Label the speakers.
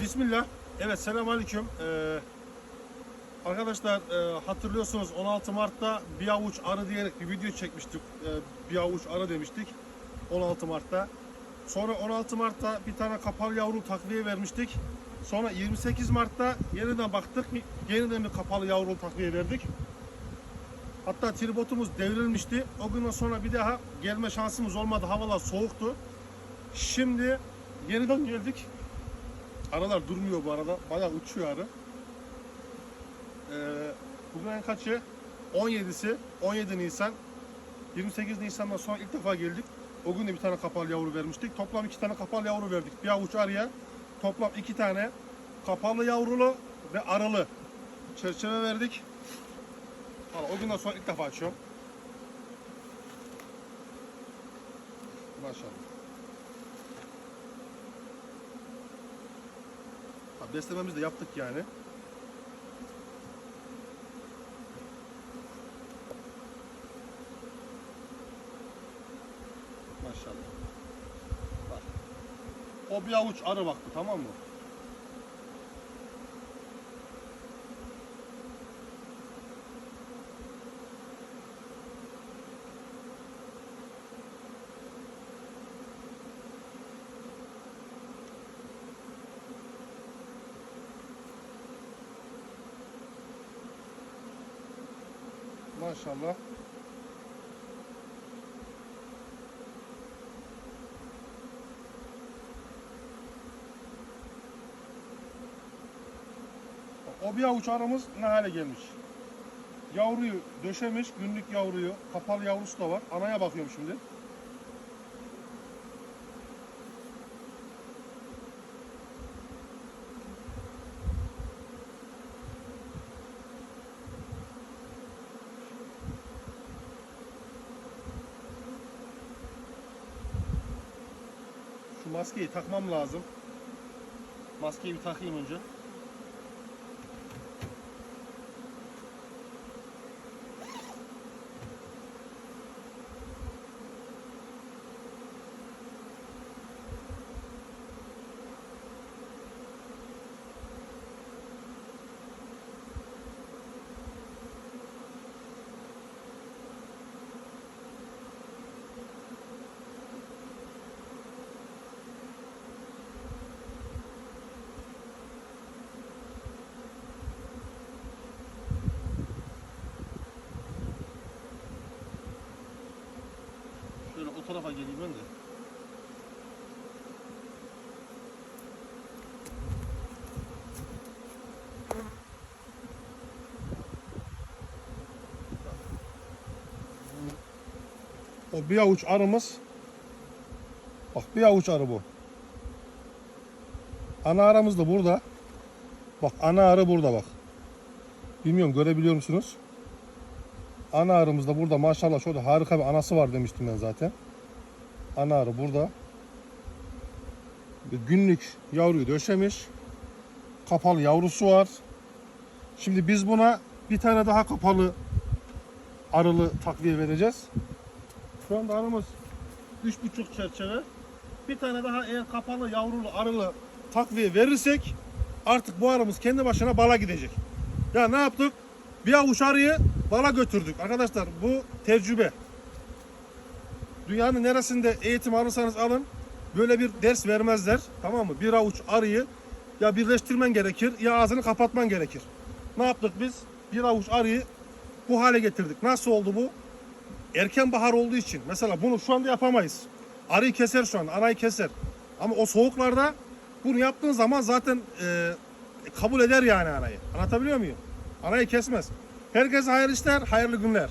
Speaker 1: Bismillah. Evet selamünaleyküm. Ee, arkadaşlar e, hatırlıyorsunuz 16 Mart'ta bir avuç arı diyerek bir video çekmiştik. Ee, bir avuç arı demiştik 16 Mart'ta. Sonra 16 Mart'ta bir tane kapalı yavru takviye vermiştik. Sonra 28 Mart'ta yeniden baktık. Yeniden bir kapalı yavru takviye verdik. Hatta tribotumuz devrilmişti. O günden sonra bir daha gelme şansımız olmadı. Havalar soğuktu. Şimdi yeniden geldik. Aralar durmuyor bu arada. Bayağı uçuyor arı. Ee, bugün en kaçı? 17'si. 17 Nisan. 28 Nisan'dan sonra ilk defa geldik. O gün de bir tane kapalı yavru vermiştik. Toplam iki tane kapalı yavru verdik. Bir avuç arıya toplam iki tane kapalı yavrulu ve arılı çerçeve verdik. O günden sonra ilk defa açıyorum. Maşallah. Beslememizi de yaptık yani. Maşallah. Bak. O bir avuç arı baktı tamam mı? Maşallah. O bir avuç aramız ne hale gelmiş. Yavruyu döşemiş, günlük yavruyu, kapalı yavrusu da var. Anaya bakıyorum şimdi. Maskeyi takmam lazım. Maskeyi bir takayım önce. Tarafa geleyim ben de. O bir avuç arımız. Bak bir avuç arı bu. Ana aramız da burada. Bak ana arı burada bak. Bilmiyorum görebiliyor musunuz? Ana arımız da burada maşallah şurada harika bir anası var demiştim ben zaten. Ana arı burada. Günlük yavruyu döşemiş. Kapalı yavrusu var. Şimdi biz buna bir tane daha kapalı arılı takviye vereceğiz. Şu anda arımız 3,5 çerçeve. Bir tane daha eğer kapalı yavrulu arılı takviye verirsek artık bu arımız kendi başına bala gidecek. Ya ne yaptık? Bir avuç arıyı bala götürdük. Arkadaşlar bu tecrübe. Dünyanın neresinde eğitim alırsanız alın böyle bir ders vermezler. Tamam mı? Bir avuç arıyı ya birleştirmen gerekir ya ağzını kapatman gerekir. Ne yaptık biz? Bir avuç arıyı bu hale getirdik. Nasıl oldu bu? Erken bahar olduğu için. Mesela bunu şu anda yapamayız. Arıyı keser şu an, anayı keser. Ama o soğuklarda bunu yaptığın zaman zaten e, kabul eder yani anayı. Anlatabiliyor muyum? Anayı kesmez. Herkese hayırlı işler, hayırlı günler.